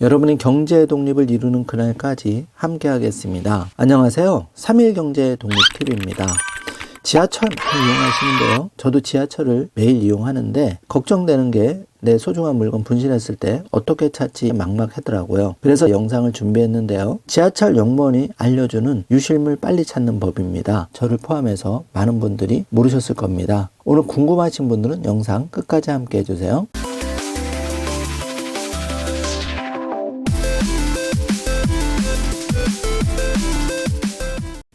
여러분이 경제 독립을 이루는 그날까지 함께 하겠습니다. 안녕하세요. 3일 경제 독립 팁입니다. 지하철 많이 이용하시는데요. 저도 지하철을 매일 이용하는데 걱정되는 게 내 소중한 물건 분실했을 때 어떻게 찾지 막막하더라고요. 그래서 영상을 준비했는데요. 지하철 영무원이 알려주는 유실물 빨리 찾는 법입니다. 저를 포함해서 많은 분들이 모르셨을 겁니다. 오늘 궁금하신 분들은 영상 끝까지 함께 해주세요.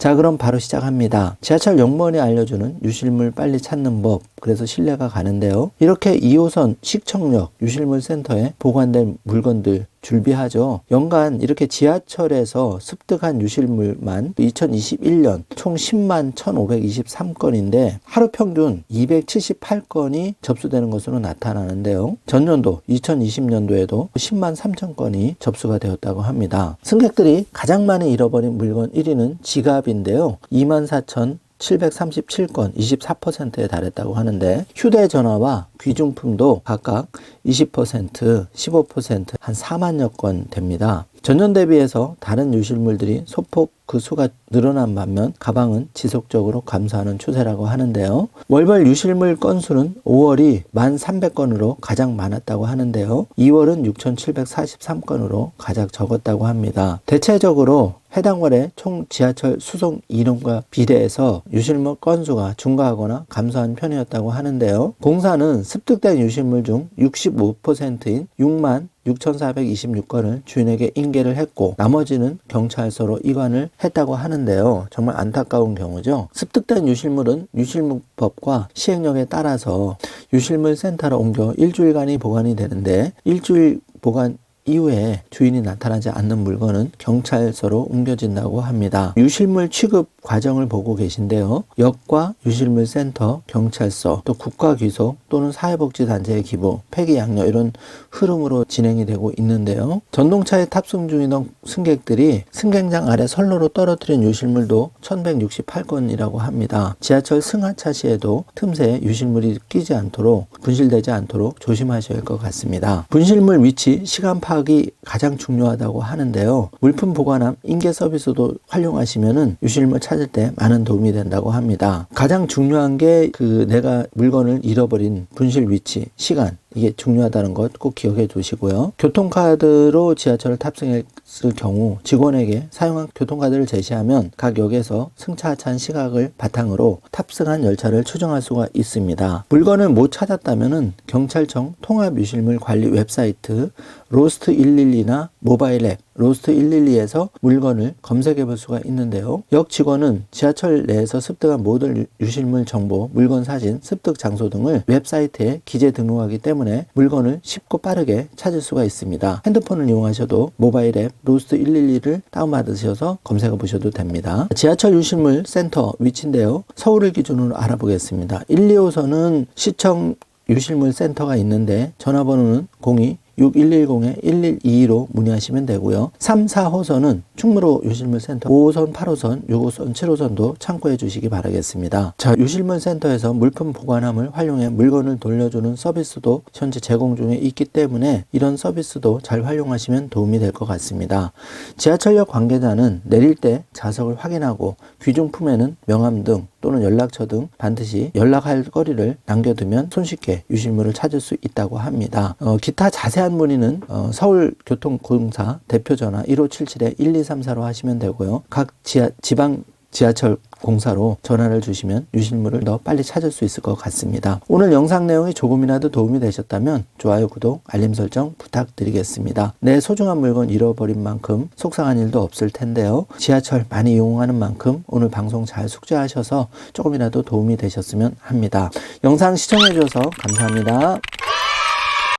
자, 그럼 바로 시작합니다. 지하철 영무원이 알려주는 유실물 빨리 찾는 법. 그래서 신뢰가 가는데요. 이렇게 2호선 식청역 유실물 센터에 보관된 물건들 줄비하죠. 연간 이렇게 지하철에서 습득한 유실물만 2021년 총 10만 1,523건인데 하루 평균 278건이 접수되는 것으로 나타나는데요. 전년도 2020년도에도 10만 3천 건이 접수가 되었다고 합니다. 승객들이 가장 많이 잃어버린 물건 1위는 지갑인데요. 2만 4천 737건 24%에 달했다고 하는데 휴대전화와 귀중품도 각각 20%, 15%, 한 4만여 건 됩니다. 전년 대비해서 다른 유실물들이 소폭 그 수가 늘어난 반면 가방은 지속적으로 감소하는 추세라고 하는데요. 월별 유실물 건수는 5월이 1,300건으로 가장 많았다고 하는데요. 2월은 6,743건으로 가장 적었다고 합니다. 대체적으로 해당 월에 총 지하철 수송 인원과 비례해서 유실물 건수가 증가하거나 감소한 편이었다고 하는데요. 공사는 습득된 유실물 중 65%인 6만 6,426건을 주인에게 인계를 했고 나머지는 경찰서로 이관을 했다고 하는데요. 정말 안타까운 경우죠. 습득된 유실물은 유실물법과 시행령에 따라서 유실물 센터로 옮겨 일주일간이 보관이 되는데 일주일 보관 이후에 주인이 나타나지 않는 물건은 경찰서로 옮겨진다고 합니다. 유실물 취급 과정을 보고 계신데요. 역과 유실물 센터, 경찰서, 또 국가귀속 또는 사회복지단체의 기부, 폐기 양료 이런 흐름으로 진행이 되고 있는데요. 전동차에 탑승 중이던 승객들이 승객장 아래 선로로 떨어뜨린 유실물도 1168건이라고 합니다. 지하철 승하차 시에도 틈새 유실물이 끼지 않도록 분실되지 않도록 조심하셔야 할 것 같습니다. 분실물 위치, 시간 파악이 가장 중요하다고 하는데요. 물품 보관함, 인계 서비스도 활용하시면은 유실물 찾을 때 많은 도움이 된다고 합니다. 가장 중요한 게 그 내가 물건을 잃어버린 분실 위치, 시간 이게 중요하다는 것 꼭 기억해 두시고요. 교통카드로 지하철을 탑승했을 경우 직원에게 사용한 교통카드를 제시하면 각 역에서 승차 하차한 시각을 바탕으로 탑승한 열차를 추정할 수가 있습니다. 물건을 못 찾았다면은 경찰청 통합유실물 관리 웹사이트 로스트 112나 모바일 앱 로스트 112에서 물건을 검색해 볼 수가 있는데요. 역 직원은 지하철 내에서 습득한 모든 유실물 정보, 물건 사진, 습득 장소 등을 웹사이트에 기재 등록하기 때문에 물건을 쉽고 빠르게 찾을 수가 있습니다. 핸드폰을 이용하셔도 모바일 앱 로스트 112를 다운받으셔서 검색해 보셔도 됩니다. 지하철 유실물 센터 위치인데요. 서울을 기준으로 알아보겠습니다. 1, 2호선은 시청 유실물 센터가 있는데 전화번호는 02 6110-1122로 문의하시면 되고요. 3, 4호선은 충무로 유실물 센터 5호선, 8호선, 6호선, 7호선도 참고해 주시기 바라겠습니다. 자, 유실물 센터에서 물품 보관함을 활용해 물건을 돌려주는 서비스도 현재 제공 중에 있기 때문에 이런 서비스도 잘 활용하시면 도움이 될 것 같습니다. 지하철역 관계자는 내릴 때 좌석을 확인하고 귀중품에는 명함 등 또는 연락처 등 반드시 연락할 거리를 남겨두면 손쉽게 유실물을 찾을 수 있다고 합니다. 어, 기타 자세한 문의는 어, 서울교통공사 대표전화 1577-1234로 하시면 되고요. 각 지하, 지방 지하철 공사로 전화를 주시면 유실물을 더 빨리 찾을 수 있을 것 같습니다. 오늘 영상 내용이 조금이라도 도움이 되셨다면 좋아요, 구독, 알림 설정 부탁드리겠습니다. 내 소중한 물건 잃어버린 만큼 속상한 일도 없을 텐데요. 지하철 많이 이용하는 만큼 오늘 방송 잘 숙지하셔서 조금이라도 도움이 되셨으면 합니다. 영상 시청해 주셔서 감사합니다.